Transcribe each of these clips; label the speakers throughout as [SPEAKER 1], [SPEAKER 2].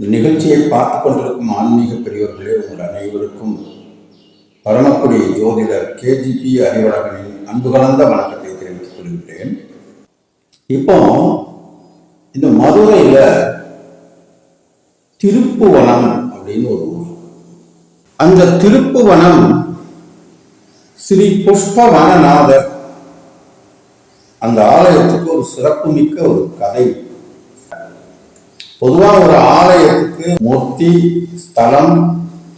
[SPEAKER 1] இந்த நிகழ்ச்சியை பார்த்து கொண்டிருக்கும் ஆன்மீக பெரியவர்களே உங்கள் அனைவருக்கும் பரமக்குடி ஜோதிடர் கேஜிபி அறிவழகனின் அன்பு கலந்த வணக்கத்தை தெரிவித்துக் கொள்கிறேன். இப்போ இந்த மதுரையில் திருப்புவனம் அப்படின்னு ஒரு ஊர். அந்த திருப்புவனம் ஸ்ரீ புஷ்பவனநாதர் அந்த ஆலயத்துக்கு ஒரு சிறப்புமிக்க ஒரு கதை. பொதுவா ஒரு ஆலயத்துக்கு மூர்த்தி ஸ்தலம்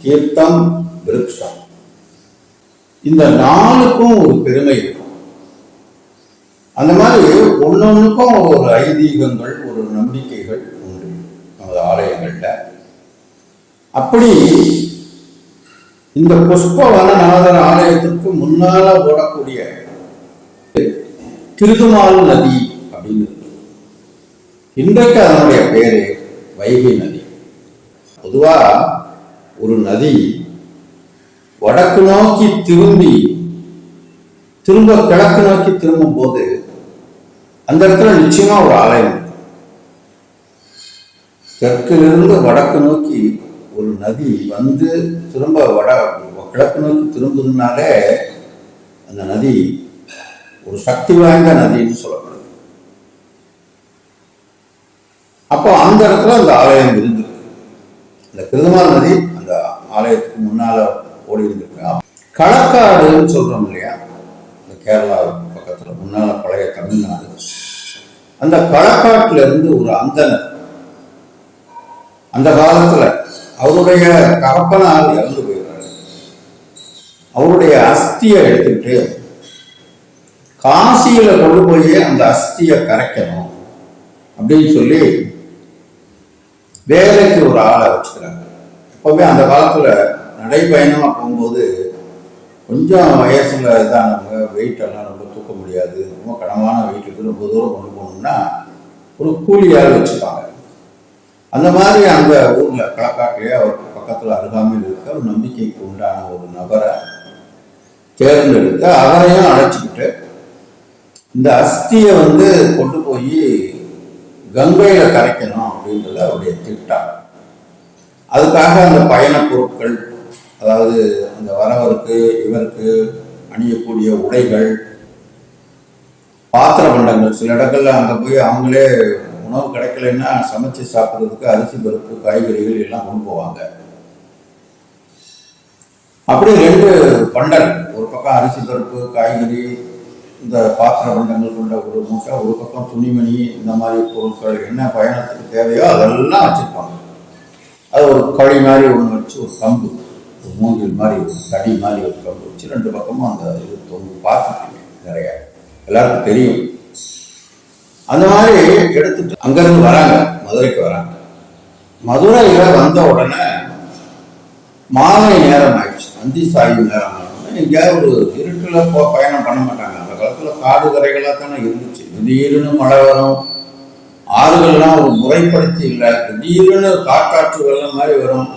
[SPEAKER 1] தீர்த்தம் விருட்சம். இந்த நாலுக்கும் ஒரு பெருமை இருக்கும். அந்த மாதிரி ஒன்னொன்னுக்கும் ஒரு ஐதீகங்கள் ஒரு நம்பிக்கைகள் உண்டு நமது ஆலயங்கள்ல. அப்படி இந்த புஷ்பவனநாதர் ஆலயத்திற்கு முன்னால ஓடக்கூடிய திருதுமால் நதி அப்படின்னு இன்றைக்கு அதனுடைய பேரு வைகை நதி. பொதுவா ஒரு நதி வடக்கு நோக்கி திரும்பி திரும்ப கிழக்கு நோக்கி திரும்பும் போது அந்த இடத்துல நிச்சயமா ஒரு ஆலயம் தெற்கிலிருந்து வடக்கு நோக்கி ஒரு நதி வந்து திரும்ப வட கிழக்கு நோக்கி திரும்புதுனாலே அந்த நதி ஒரு சக்தி வாய்ந்த நதின்னு சொல்லப்படும். அப்போ அந்த இடத்துல அந்த ஆலயம் இருந்திருக்கு இந்த கிருதமால் நதி அந்த ஆலயத்துக்கு முன்னால ஓடி இருந்திருக்கு. களக்காடுன்னு சொல்றோம் இல்லையா? இந்த கேரளா பக்கத்துல முன்னால பழைய தமிழ்நாடு அந்த களக்காட்டுல இருந்து ஒரு அந்தனர் அந்த காலத்துல அவருடைய தகப்பனார் இறந்து போயிடுறாரு அவருடைய அஸ்தியை எடுத்துக்கிட்டு காசியில கொண்டு போய் அந்த அஸ்தியை கரைக்கணும் அப்படின்னு சொல்லி வேலைக்கு ஒரு ஆளை வச்சுக்கிறாங்க. எப்பவுமே அந்த காலத்தில் நடைப்பயணம் போகும்போது கொஞ்சம் வயசுல இதானவங்க வெயிட் எல்லாம் ரொம்ப தூக்க முடியாது. ரொம்ப கனமான வெயிட்டுக்கு ரொம்ப தூரம் கொண்டு போகணும்னா ஒரு கூலியால் வச்சுப்பாங்க. அந்த மாதிரி அந்த ஊரில் களக்காட்டிலே அவருக்கு பக்கத்தில் அருகாமையில் இருக்க ஒரு நம்பிக்கைக்கு உண்டான ஒரு நபரை தேர்ந்தெடுத்து அவரையும் அழைச்சிக்கிட்டு இந்த அஸ்தியை வந்து கொண்டு போய் கங்கையில கரைக்கணும் அப்படின்றது அவருடைய திட்டம். அதுக்காக அந்த பயண பொருட்கள் அதாவது அந்த வரவருக்கு இவருக்கு அணியக்கூடிய உடைகள் பாத்திர பண்டங்கள் சில இடங்கள்ல அங்கே போய் அவங்களே உணவு கிடைக்கலைன்னா சமைச்சு சாப்பிட்றதுக்கு அரிசி பருப்பு காய்கறிகள் எல்லாம் கொண்டு போவாங்க. அப்படி ரெண்டு பண்டல். ஒரு பக்கம் அரிசி பருப்பு காய்கறி இந்த பாத்திர பண்டங்கள் கொண்ட ஒரு மூட்டை ஒரு பக்கம் துணிமணி இந்த மாதிரி பொருட்கள் என்ன பயணத்துக்கு தேவையோ அதெல்லாம் வச்சிருப்பாங்க. அது ஒரு கழி மாதிரி ஒன்று வச்சு ஒரு கம்பு ஒரு மூங்கில் மாதிரி ஒரு தடி மாதிரி ஒரு கம்பு வச்சு ரெண்டு பக்கமும் அந்த இது தொங்கு பார்த்துருக்கீங்க நிறைய. எல்லாருக்கும் தெரியும். அந்த மாதிரி எடுத்துட்டு அங்கேருந்து வராங்க மதுரைக்கு வராங்க. மதுரையில் வந்த உடனே மாலை நேரம் ஆயிடுச்சு அந்தி சாய்வு நேரம் ஆனோடனே எங்கேயாவது ஒரு இருட்டில் போ பயணம் பண்ண மாட்டாங்க. காலத்தில் காடு கரைகளாக தானே இருந்துச்சு. திடீர்னு மழை வரும். ஆறுகள்லாம் ஒரு முறைப்படுத்தி இல்லை. திடீர்னு காட்டாற்று வெள்ளம் மாதிரி வரும்.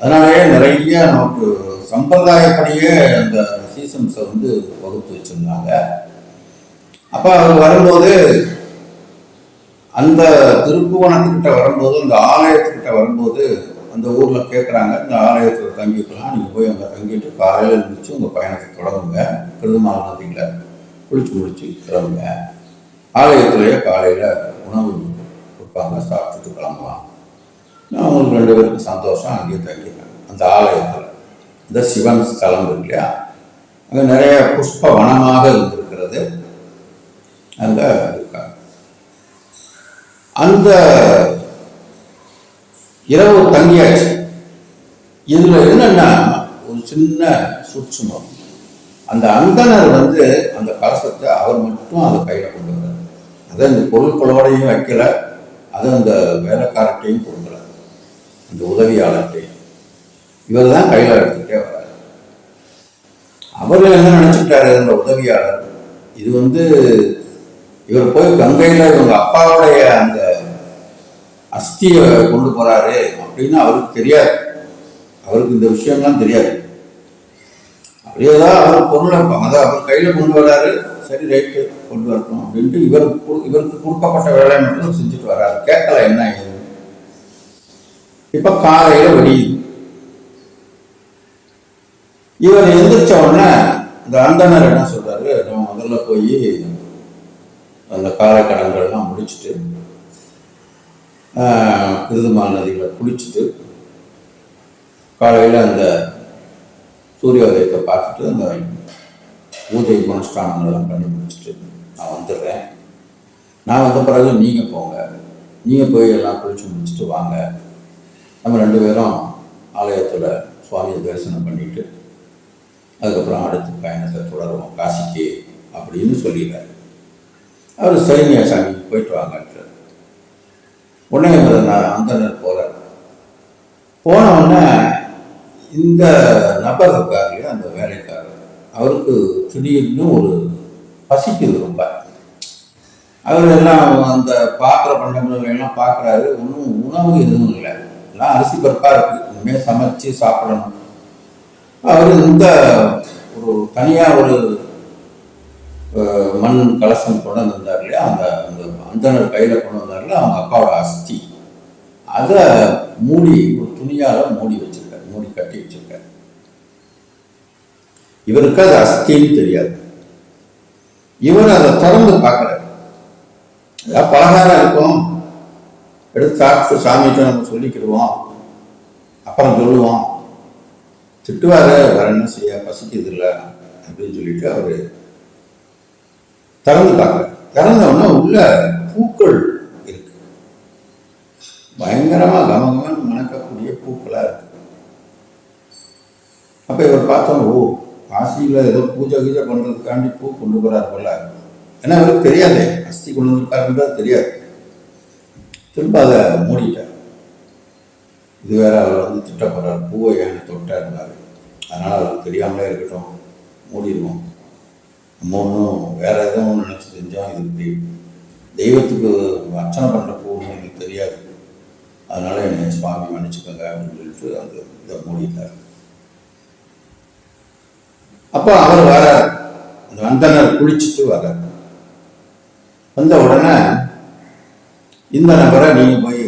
[SPEAKER 1] அதனாலேயே நிறைய நமக்கு சம்பிரதாயப்படியே அந்த சீசன்ஸை வந்து வகுத்து வச்சிருந்தாங்க. அப்போ அவர் வரும்போது அந்த திருப்புவனத்துக்கிட்ட வரும்போது அந்த ஆலயத்துக்கிட்ட வரும்போது அந்த ஊரில் கேட்குறாங்க இந்த ஆலயத்தில் தங்கிக்கலாம் நீங்க போய் அங்கே தங்கிட்டு காலையில் இருந்துச்சு உங்கள் பயணத்தை தொடங்குங்க. பெருமாள் நதியில் குளிச்சு முடிச்சு கிளம்புங்க ஆலயத்திலேயே காலையில் உணவு கொடுப்பாங்க சாப்பிட்டுட்டு கிளம்பலாம் நான் அவங்களுக்கு ரெண்டு பேருக்கும் சந்தோஷம் அங்கேயே தங்கிடுவேன் அந்த ஆலயத்தில் இந்த சிவன் ஸ்தலம் இருக்கு இல்லையா அங்கே நிறைய புஷ்ப வனமாக இருந்திருக்கிறது. அங்கே இருக்காங்க அந்த இரவு தங்கியாச்சு. இதில் என்னென்னா ஒரு சின்ன சுற்றுமம் அந்த அந்தனர் வந்து அந்த கலசத்தை அவர் மட்டும் அதை கையில் கொண்டு வர்றார் அதை இந்த பொருட்களோடையும் வைக்கல. அதை அந்த வேலைக்காரர்கிட்டையும் கொடுக்கல அந்த உதவியாளர்கிட்டையும். இவர் தான் கையில் எடுத்துக்கிட்டே வர்றாரு அவர் என்ன நினச்சிட்டாரு அந்த உதவியாளர் இது வந்து இவர் போய் கங்கையில் இவங்க அப்பாவுடைய அந்த அஸ்தியை கொண்டு போகிறாரு அப்படின்னு அவருக்கு தெரியாது. அவருக்கு இந்த விஷயம்லாம் தெரியாது. இதெல்லாம் அவர் பொருளை அதை அவர் கையில கொண்டு வராரு சரி ரைட்டு கொண்டு வரணும் அப்படின்ட்டு இவர் இவருக்கு கொடுக்கப்பட்ட வேலை மட்டும் செஞ்சுட்டு வர்றாரு கேட்கல என்ன ஏது இப்ப காலையில வெடியுது இவர் எந்திரிச்ச உடனே இந்த அந்தனர் என்ன சொல்றாரு? நம்ம முதல்ல போய் அந்த காலக்கடங்கள்லாம் முடிச்சுட்டு கிருதுமால் நதிகளை குளிச்சுட்டு காலையில் அந்த சூரிய உதயத்தை பார்த்துட்டு அந்த பூஜை அனுஷ்டானங்கள்லாம் பண்ணி முடிச்சுட்டு நான் வந்துடுறேன். நான் வந்த பிறகு நீங்கள் போங்க. நீங்கள் போய் எல்லாம் குளிச்சு முடிச்சுட்டு வாங்க. நம்ம ரெண்டு பேரும் ஆலயத்தில் சுவாமியை தரிசனம் பண்ணிட்டு அதுக்கப்புறம் அடுத்த பயணத்தை தொடருவோம். காசிக்கு அப்படின்னு சொல்லிடுறாரு அவர் சரிங்க சாமி போயிட்டு வாங்கன்றார். உடனே அந்த நான் போகிறார் போன உடனே இந்த நபர் இருக்கார் இல்லையா அந்த வேலைக்காரர் அவருக்கு திடீர்னு ஒரு பசிக்குது ரொம்ப. அவர் எல்லாம் அந்த பாத்திர பண்டங்கள் எல்லாம் பார்க்குறாரு ஒன்றும் உணவு எதுவும் இல்லை. எல்லாம் அரிசி பருப்பாக இருக்குது இனிமேல் சமைச்சு சாப்பிடணும். அவர் இந்த ஒரு தனியாக ஒரு மண் கலசம் கொண்டு வந்திருந்தார் இல்லையா? அந்த அந்த அந்தனர் கையில் கொண்டு வந்தார்ல. அவங்க அப்பாவோட அஸ்தி. அதை மூடி ஒரு துணியால் மூடி வச்சிருக்காரு கட்டி வச்சிருக்காரு இவருக்கு அது அஸ்தின்னு தெரியாது. இவர் அதை திறந்து பார்க்கிறார். ஏதாவது பலகாரம் இருக்கும். எடுத்து சாப்பிட்டு சாமிகிட்ட நம்ம சொல்லிக்கிடுவோம். அப்புறம் சொல்லுவோம். திட்டுவார வேற என்ன செய்ய? பசிக்குது இல்லை? அப்படின்னு சொல்லிட்டு அவரு திறந்து பார்க்குறாரு. திறந்த உடனே உள்ள பூக்கள் இருக்கு. பயங்கரமா கமகமன்னு மணக்கக்கூடிய பூக்களா இருக்கு. அப்போ இவர் பார்த்தோம் ஓ காசியில் ஏதோ பூஜை கீஜை பண்ணுறதுக்காண்டி பூ கொண்டு போகிறார் போல ஏன்னா அவருக்கு தெரியாதே அஸ்தி கொண்டு வந்திருக்காருன்றது தெரியாது. திரும்ப அதை மூடிட்டார். இது வேற அவர் வந்து திட்டப்படுறார் பூவை ஏன்னு தொட்டா இருந்தார் அதனால் அவருக்கு தெரியாமலே இருக்கட்டும் மூடிடுவோம் நம்ம ஒன்றும் வேற எதுவும் நினச்சி செஞ்சோம் இது இப்படி. தெய்வத்துக்கு அர்ச்சனை பண்ணுற பூன்னு எனக்கு தெரியாது. அதனால் என்னை சுவாமி மன்னிச்சுக்கோங்க அப்படின்னு சொல்லிட்டு அந்த இதை மூடிட்டார். அப்போ அவர் வரார். அந்த அந்தனர் குளிச்சுட்டு வரார். வந்த உடனே இந்த நபரை நீங்கள் போய்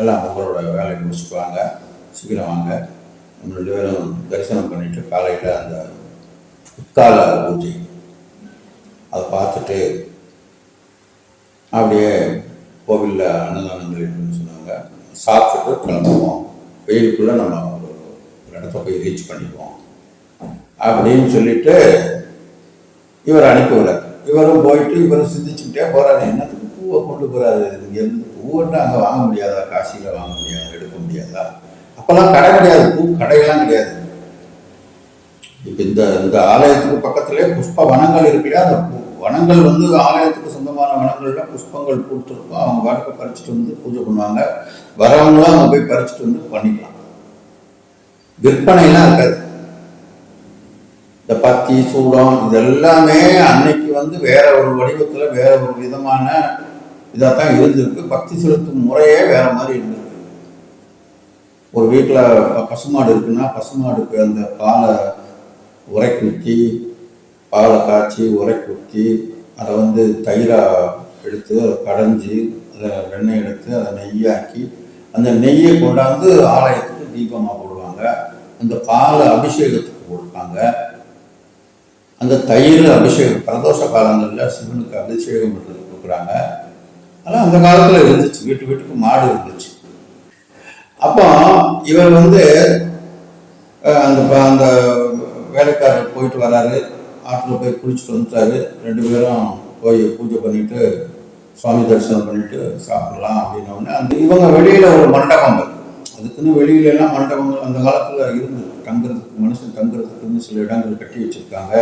[SPEAKER 1] எல்லாம் உங்களோட வேலையை முடிச்சுட்டு வாங்க சீக்கிரம் வாங்க. ரெண்டு பேரும் தரிசனம் பண்ணிட்டு காலையில் அந்த உட்கால பூஜை அதை பார்த்துட்டு அப்படியே கோவிலில் அன்னதானங்கள் இருக்குன்னு சொன்னாங்க. சாப்பிட்டுட்டு கிளம்புவோம். வெயிலுக்குள்ளே நம்ம ஒரு இடத்த போய் ரீச் பண்ணிடுவோம் அப்படின்னு சொல்லிட்டு இவர் அனுப்பிவிடார் இவரும் போயிட்டு இவரும் சிந்திச்சுக்கிட்டே போறாரு. என்னத்துக்கு பூவை கொண்டு போறாரு? இங்க இருந்து அங்கே வாங்க முடியாதா? காசியில் வாங்க முடியாது? எடுக்க முடியாதா? அப்போல்லாம் கடை கிடையாது. பூ கடையெல்லாம் கிடையாது. இப்போ இந்த இந்த ஆலயத்துக்கு பக்கத்திலே புஷ்ப வனங்கள் இருக்குல்லையா அந்த பூ- வனங்கள் வந்து ஆலயத்துக்கு சொந்தமான வனங்கள்ல புஷ்பங்கள் பூத்துருக்கும். அவங்க பாட்டுக்கு பறிச்சுட்டு வந்து பூஜை பண்ணுவாங்க. வரவங்களும் அவங்க போய் பறிச்சுட்டு வந்து பண்ணிக்கலாம். விற்பனையெல்லாம் இருக்காது. இந்த பத்தி சூடம் இது எல்லாமே அன்னைக்கு வந்து வேற ஒரு வடிவத்தில் வேற ஒரு விதமான இதாக தான் இருந்திருக்கு. பக்தி செலுத்தும் முறையே வேற மாதிரி இருந்திருக்கு. ஒரு வீட்டில் பசுமாடு இருக்குன்னா பசுமாடுக்கு அந்த பாலை உரை குத்தி பாலை காய்ச்சி உரை குத்தி அதை வந்து தயிராக எடுத்து அதை கடைஞ்சி அதை வெண்ணெய் எடுத்து அதை நெய்யாக்கி அந்த நெய்யை கொண்டாந்து ஆலயத்துக்கு தீபமாக போடுவாங்க. அந்த பாலை அபிஷேகத்துக்கு கொடுப்பாங்க அந்த தயிர் அபிஷேகம் பிரதோஷ காலங்களில் சிவனுக்கு அபிஷேகம் பண்ணுறது கொடுக்குறாங்க. ஆனால் அந்த காலத்தில் இருந்துச்சு. வீட்டு வீட்டுக்கு மாடு இருந்துச்சு. அப்போ இவர் வந்து அந்த ப- அந்த வேலைக்காரர் போயிட்டு வராரு. ஆற்றுல போய் குளிச்சுட்டு வந்துட்டாரு. ரெண்டு பேரும் போய் பூஜை பண்ணிட்டு சுவாமி தரிசனம் பண்ணிட்டு சாப்பிடலாம் அப்படின்னோடனே அந்த இவங்க வெளியில் ஒரு மண்டபம் அதுக்குன்னு வெளியில எல்லாம் மண்டபங்கள் அந்த காலத்துல இருந்து தங்குறதுக்கு மனுஷன் தங்குறதுக்குன்னு சில இடங்கள் கட்டி வச்சிருக்காங்க.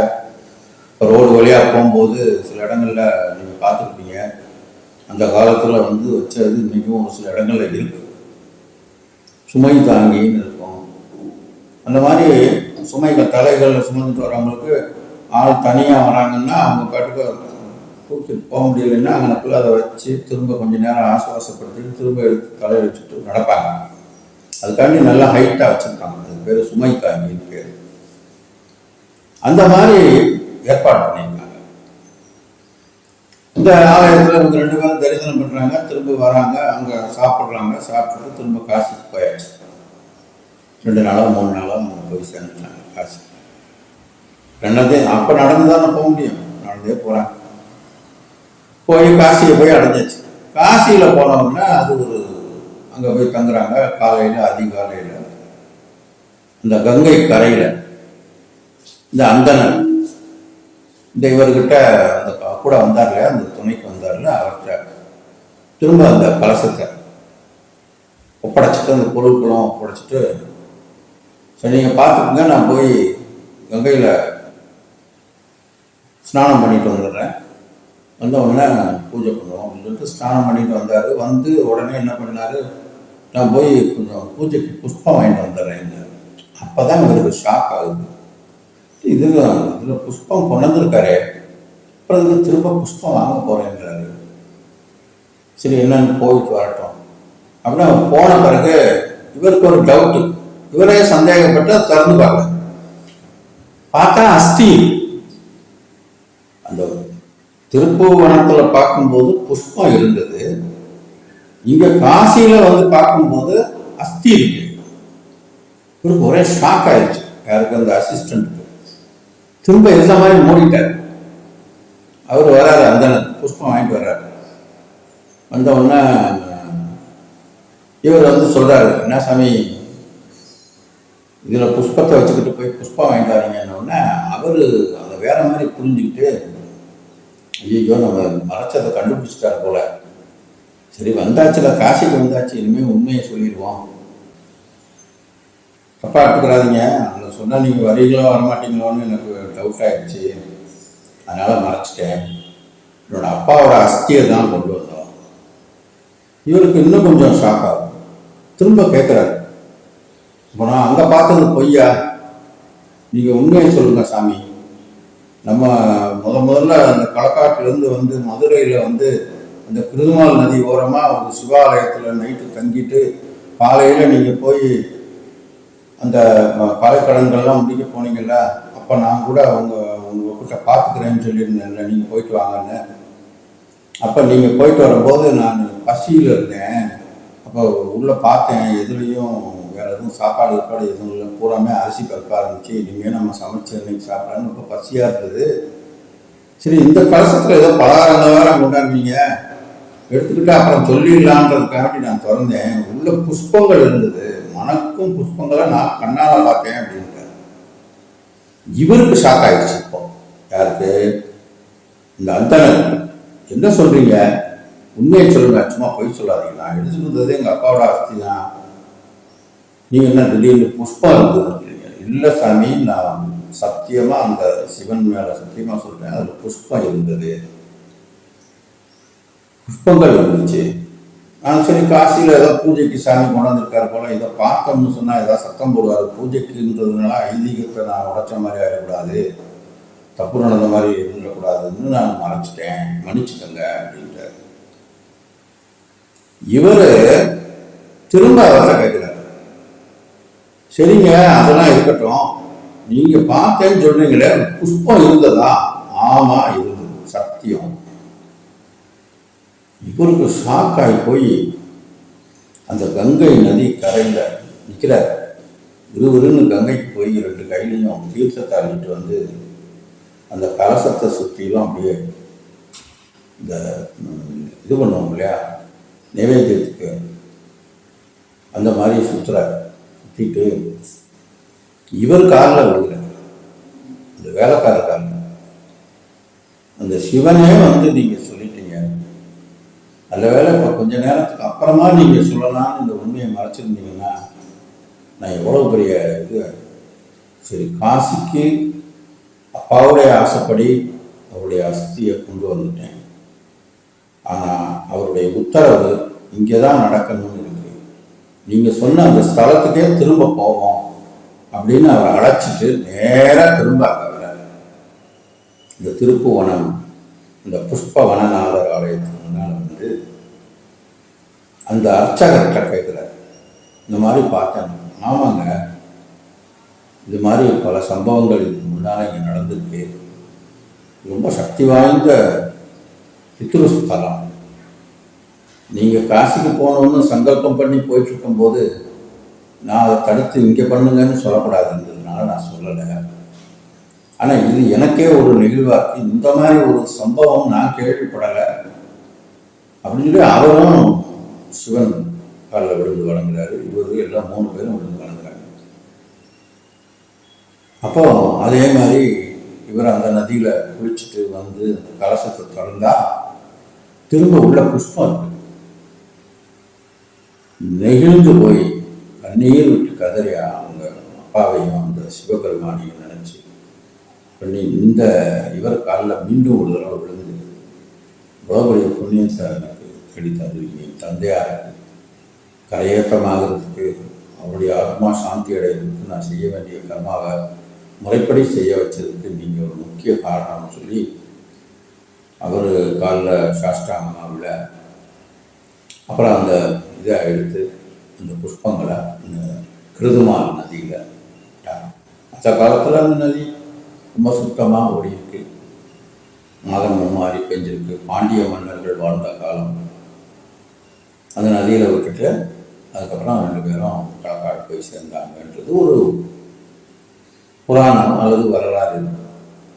[SPEAKER 1] ரோடு வழியா போகும்போது சில இடங்கள்ல நீங்க பார்த்துருப்பீங்க. அந்த காலத்துல வந்து வச்சது மிகவும் சில இடங்கள்ல இருக்கு. சுமை தாங்கின்னு இருக்கும். அந்த மாதிரி சுமைகள் தலைகள் சுமந்துட்டு வரவங்களுக்கு ஆள் தனியாக வராங்கன்னா அவங்க பாட்டுக்கு தூக்கிட்டு போக முடியலைன்னா அங்கே அதை வச்சு திரும்ப கொஞ்ச நேரம் ஆசுவாசப்படுத்திட்டு திரும்ப எடுத்து தலையில் வச்சுட்டு நடப்பாங்க. அதுக்காண்டி நல்லா ஹைட்டாக வச்சுருக்காங்க. அது பேர் சுமை காங்கின்னு பேர். அந்த மாதிரி ஏற்பாடு பண்ணியிருக்காங்க. இந்த ஆலயத்தில் இவங்க ரெண்டு பேரும் தரிசனம் பண்ணுறாங்க திரும்ப வராங்க. அங்கே சாப்பிட்றாங்க. சாப்பிட்டுட்டு திரும்ப காசுக்கு போயாச்சு. ரெண்டு நாளாக மூணு நாளாக அவங்க போய் சேர்ந்துட்டாங்க காசு. ரெண்டாவது அப்போ நடந்து தானே போக முடியும். நடந்தே போகிறாங்க போய் காசியை போய் அடைஞ்சாச்சு. காசியில் போனோம்னா அது ஒரு அங்கே போய் தங்குறாங்க. காலையில் அதிகாலையில். இந்த கங்கை கரையில் இந்த அந்தணன் இந்த இவர்கிட்ட அந்த கூட வந்தார்ல அந்த துணைக்கு வந்தார்ல அவர்கிட்ட திரும்ப அந்த கலசத்தை ஒப்படைச்சிட்டு அந்த பொருட்களும் ஒப்படைச்சிட்டு சரி நீங்கள் பார்த்துக்குங்க நான் போய் கங்கையில் ஸ்நானம் பண்ணிட்டு வந்துடுறேன். வந்த உடனே பூஜை பண்ணுவோம் அப்படின்னு சொல்லிட்டு ஸ்நானம் பண்ணிட்டு வந்தார். வந்து உடனே என்ன பண்ணாரு நான் போய் கொஞ்சம் பூஜைக்கு புஷ்பம் வாங்கிட்டு வந்துடுறேன் அப்போ தான் இவருக்கு ஷாக் ஆகுது. இது இதில் புஷ்பம் கொண்டு வந்திருக்காரு. அப்புறம் இதுக்கு திரும்ப புஷ்பம் வாங்க போகிறேங்கிறாரு சரி என்னன்னு போயிட்டு வரட்டும். அப்படின்னா போன பிறகு இவருக்கு ஒரு டவுட்டு இவரே சந்தேகப்பட்டு அதை திறந்து பார்க்க பார்த்தா அஸ்தி. அந்த திருப்புவனத்துல பார்க்கும்போது புஷ்பம் இருந்தது. இங்க காசியில வந்து பார்க்கும்போது அஸ்தி இருக்கு. இவருக்கு ஒரே ஷாக் ஆயிடுச்சு. யாருக்கு? அந்த அசிஸ்டன்ட் திரும்ப இருந்த மாதிரி மூடிட்டார். அவர் வராரு அந்த புஷ்பம் வாங்கிட்டு வர்றாரு. வந்த உடனே இவர் வந்து சொல்றாரு என்ன சாமி இதுல புஷ்பத்தை வச்சுக்கிட்டு போய் புஷ்பம் வாங்கிட்டு வரீங்கன்னு அவர் அதை வேற மாதிரி புரிஞ்சுக்கிட்டு ஐயோ நம்ம மறைச்சதை கண்டுபிடிச்சிட்டாரு போல. சரி வந்தாச்சுல காசிக்கு வந்தாச்சு இனிமே உண்மையை சொல்லிடுவோம். தப்பா எடுத்துக்கிறாதீங்க அதில் சொன்னால் நீங்கள் வரீங்களோ வரமாட்டீங்களோன்னு எனக்கு டவுட் ஆயிடுச்சு. அதனால் மறைச்சிட்டேன். என்னோட அப்பாவோட அஸ்தியை தான் கொண்டு வந்தோம். இவருக்கு இன்னும் கொஞ்சம் ஷாக் ஆகும். திரும்ப கேட்குறாரு இப்போ நான் அங்கே பார்த்தது பொய்யா? நீங்கள் உண்மையை சொல்லுங்க சாமி. நம்ம முத முதல்ல அந்த களக்காட்டிலேருந்து வந்து மதுரையில் வந்து அந்த கிருதுமால் நதி ஓரமாக ஒரு சிவாலயத்தில் நைட்டு தங்கிட்டு காலையில் நீங்கள் போய் அந்த பழைக்கடன்கள்லாம் முடிக்க போனீங்கல்ல அப்போ நான் கூட அவங்க உங்ககிட்ட பார்த்துக்கிறேன்னு சொல்லியிருந்தேன்ல நீங்கள் போயிட்டு வாங்கன்னு. அப்போ நீங்கள் போயிட்டு வரும்போது நான் பசியில் இருந்தேன். அப்போ உள்ளே பார்த்தேன் எதுலேயும் வேறு எதுவும் சாப்பாடு கீப்பாடு எதுவும் இல்லை பூராமே அரிசி பருப்பாக இருந்துச்சு இனிமேல் நம்ம சமைச்சு இன்னைக்கு சாப்பிட்றான்னு ரொம்ப பசியாக இருந்தது. சரி இந்த கலசத்தில் ஏதோ பலகாரங்கள் வேற கொண்டாடுவீங்க எடுத்துக்கிட்டு அப்புறம் சொல்லிடலான்றதுக்காண்டி நான் திறந்தேன். உள்ள புஷ்பங்கள் இருந்தது. மனக்கும் புஷ்பங்களை நான் கண்ணால் பார்த்தேன் அப்படின்ட்டு இவருக்கு ஷாக் ஆயிடுச்சு இப்போ. யாருக்கு? இந்த அந்தனர் என்ன சொல்றீங்க? உண்மையை சொல்லுங்க. சும்மா பொய் சொல்லாதீங்க. நான் எடுத்துட்டு வந்தது எங்கள் அப்பாவோட ஆஸ்தி தான். நீங்க என்ன திடீர்னு புஷ்பம் இருந்ததுன்றீங்க இல்லை சாமி நான் சத்தியமாக அந்த சிவன் மேலே சத்தியமாக சொல்கிறேன் அதில் புஷ்பம் இருந்தது. புஷ்பங்கள் இருந்துச்சு நான் சரி காசியில் ஏதோ பூஜைக்கு சாமி கொண்டாந்துருக்காரு போல இதை பார்த்தோம்னு சொன்னால் ஏதாவது சத்தம் போடுவார். பூஜைக்குன்றதுனால ஐதீகத்தை நான் உடைச்ச மாதிரி ஆகிடக்கூடாது தப்பு நடந்த மாதிரி இருந்துடக்கூடாதுன்னு நான் மறைச்சிட்டேன். மன்னிச்சுக்கோங்க அப்படின்ட்டார் இவர் திரும்ப அவரை கேட்குறாரு. சரிங்க அதெல்லாம் இருக்கட்டும். நீங்கள் பார்த்தேன்னு சொல்றீங்களே புஷ்பம் இருந்ததா? ஆமாம் இருந்தது. சத்தியம். இவருக்கு ஷாக்காகி போய் அந்த கங்கை நதி கரையில் நிற்கிறார் இருவருன்னு கங்கைக்கு போய் ரெண்டு கையிலையும் தீர்த்தத்தை அள்ளிட்டு வந்து அந்த கலசத்தை சுற்றிலும் அப்படியே இந்த இது பண்ணுவோம் இல்லையா? நைவேத்தியத்துக்கு அந்த மாதிரி சுற்றுறார் சுற்றிட்டு இவர் காலில் விழுகிறார். இந்த வேலைக்கார காலில். அந்த சிவனே வந்து நீங்கள் அந்த வேளை இப்போ கொஞ்ச நேரத்துக்கு அப்புறமா நீங்கள் சொல்லலாம்னு இந்த உண்மையை மறைச்சிருந்தீங்கன்னா நான் எவ்வளோ பெரிய இது சரி காசிக்கு அப்பாவுடைய ஆசைப்படி அவருடைய அஸ்தியை கொண்டு வந்துட்டேன். ஆனால் அவருடைய உத்தரவு இங்கே தான் நடக்கணும்னு இருக்கு. நீங்கள் சொன்ன அந்த ஸ்தலத்துக்கே திரும்ப போவோம் அப்படின்னு அவரை அழைச்சிட்டு நேராக திரும்ப அங்கே இந்த திருப்புவனம் இந்த புஷ்ப வனநாதர் ஆலயத்துக்கு முன்னால் வந்து அந்த அர்ச்சகர்கிட்ட கேட்குறாரு இந்த மாதிரி பார்த்தேன். ஆமாங்க. இது மாதிரி பல சம்பவங்கள் இதுக்கு முன்னால் இங்கே நடந்திருக்கு. ரொம்ப சக்தி வாய்ந்த பித்ருஸ்தலம். நீங்கள் காசிக்கு போகணுன்னு சங்கல்பம் பண்ணி போயிட்டுருக்கும்போது நான் அதை தடுத்து இங்கே பண்ணுங்கன்னு சொல்லக்கூடாதுன்றதுனால நான் சொல்லலை. ஆனால் இது எனக்கே ஒரு நிகழ்வாக இந்த மாதிரி ஒரு சம்பவம் நான் கேள்விப்படலை. அப்படின்னு சொல்லி அவரும் சிவன் காலில் விழுந்து வணங்குறாரு. இவரு எல்லாம் மூணு பேரும் விழுந்து வழங்குறாங்க அப்போ அதே மாதிரி இவர் அந்த நதியில் குளிச்சுட்டு வந்து அந்த கலசத்தை திறந்தா திரும்ப உள்ள புஷ்பம் இருக்கு. நெகிழ்ந்து போய் கண்ணீர் விட்டு கதறியா அவங்க அப்பாவையும் அந்த சிவபெருமானையும் நினைச்சு பண்ணி இந்த இவர் காலில் மீண்டும் ஒரு தடவை விழுந்து உடம்பளி புண்ணியம் சார் எனக்கு கிடைத்தது என் தந்தையாக கரையேற்றமாகிறதுக்கு அவருடைய ஆத்மா சாந்தி அடைகிறதுக்கு நான் செய்ய வேண்டிய கர்மாவை முறைப்படி செய்ய வச்சதுக்கு நீங்கள் ஒரு முக்கிய காரணம்னு சொல்லி அவர் காலில் சாஷ்டாங்கமாவில் அப்புறம் அந்த இதை எடுத்து அந்த புஷ்பங்களை அந்த கிருதுமால் நதியில் அந்த காலத்தில் அந்த நதி ரொம்ப சுத்தமாக ஓடி இருக்கு மாதம் மும்மாறி பெஞ்சிருக்கு. பாண்டிய மன்னர்கள் வாழ்ந்த காலம். அந்த நதியில் விட்டுட்டு அதுக்கப்புறம் ரெண்டு பேரும் களக்காடு போய் சேர்ந்தாங்கன்றது ஒரு புராணம் அல்லது வரலாறு.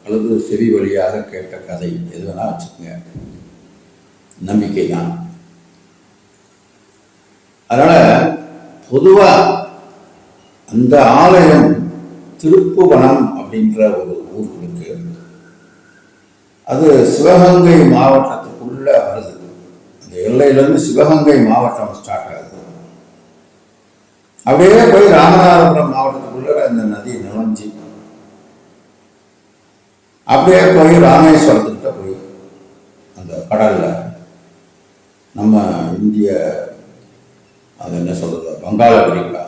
[SPEAKER 1] அல்லது செவி வழியாக கேட்ட கதை. எது வேணால் வச்சுக்கோங்க. நம்பிக்கை தான் அதனால் பொதுவாக அந்த ஆலயம் திருப்புவனம் அப்படின்ற ஒரு ஊர் அது சிவகங்கை மாவட்டத்துக்குள்ள வருது. அந்த எல்லையிலேருந்து சிவகங்கை மாவட்டம் ஸ்டார்ட் ஆகுது. அப்படியே போய் ராமநாதபுரம் மாவட்டத்துக்குள்ள அந்த நதி நுழைஞ்சி அப்படியே போய் ராமேஸ்வரத்துக்கிட்ட போய் அந்த கடலில் நம்ம இந்திய அது என்ன சொல்றது வங்காள விரிகுடா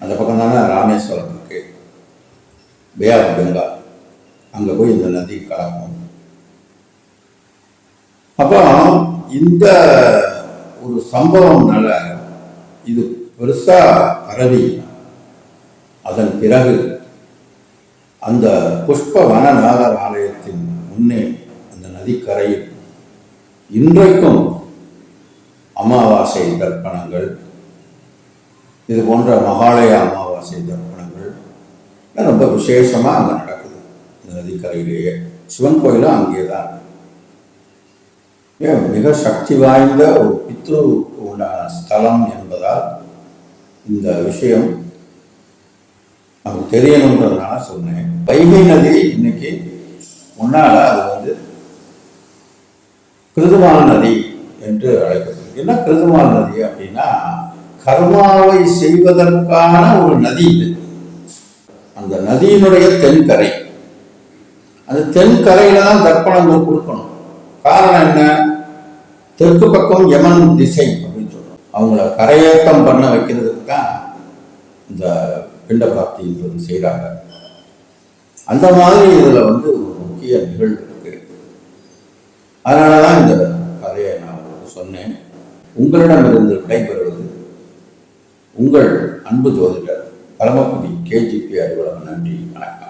[SPEAKER 1] அந்த பக்கம் தானே ராமேஸ்வரம் இருக்கு. Bay of Bengal. அங்கே போய் இந்த நதி கலக்கும் அப்போ இந்த ஒரு சம்பவம்னால இது பெருசா பரவி அதன் பிறகு அந்த புஷ்ப வனநாதர் ஆலயத்தின் முன்னே அந்த நதிக்கரையில் இன்றைக்கும் அமாவாசை தர்ப்பணங்கள் இது போன்ற மகாலய அமாவாசை தர்ப்பணங்கள் ரொம்ப விசேஷமாக அங்கே நடக்கும். நதிக்கரையிலேயே சிவன் கோயிலும் அங்கே தான் ஏன் மிக சக்தி வாய்ந்த ஒரு பித்ரு உண்டான ஸ்தலம் என்பதால் இந்த விஷயம் நமக்கு தெரியணுன்றதுனால சொன்னேன் வைகை நதி இன்னைக்கு முன்னால அது வந்து கிருதுமான நதி என்று அழைக்கப்படுது என்ன கிருதுமான நதி அப்படின்னா கர்மாவை செய்வதற்கான ஒரு நதி இது. அந்த நதியினுடைய தென்கரை. அந்த தென்கரையில தான் தர்ப்பணங்கள் கொடுக்கணும். காரணம் என்ன? தெற்கு பக்கம் யமன் திசை அப்படின்னு சொல்றோம். அவங்கள கரையேற்றம் பண்ண வைக்கிறதுக்கு தான் இந்த பிண்ட பிராப்தின்றது செய்கிறாங்க அந்த மாதிரி இதில் வந்து ஒரு முக்கிய நிகழ்வு இருக்கு. அதனால தான் இந்த கதையை நான் உங்களுக்கு சொன்னேன். உங்களிடமிருந்து விடைபெறுவது உங்கள் அன்பு ஜோதிடர் பரமக்குடி கேஜிபி அலுவலகம். நன்றி வணக்கம்.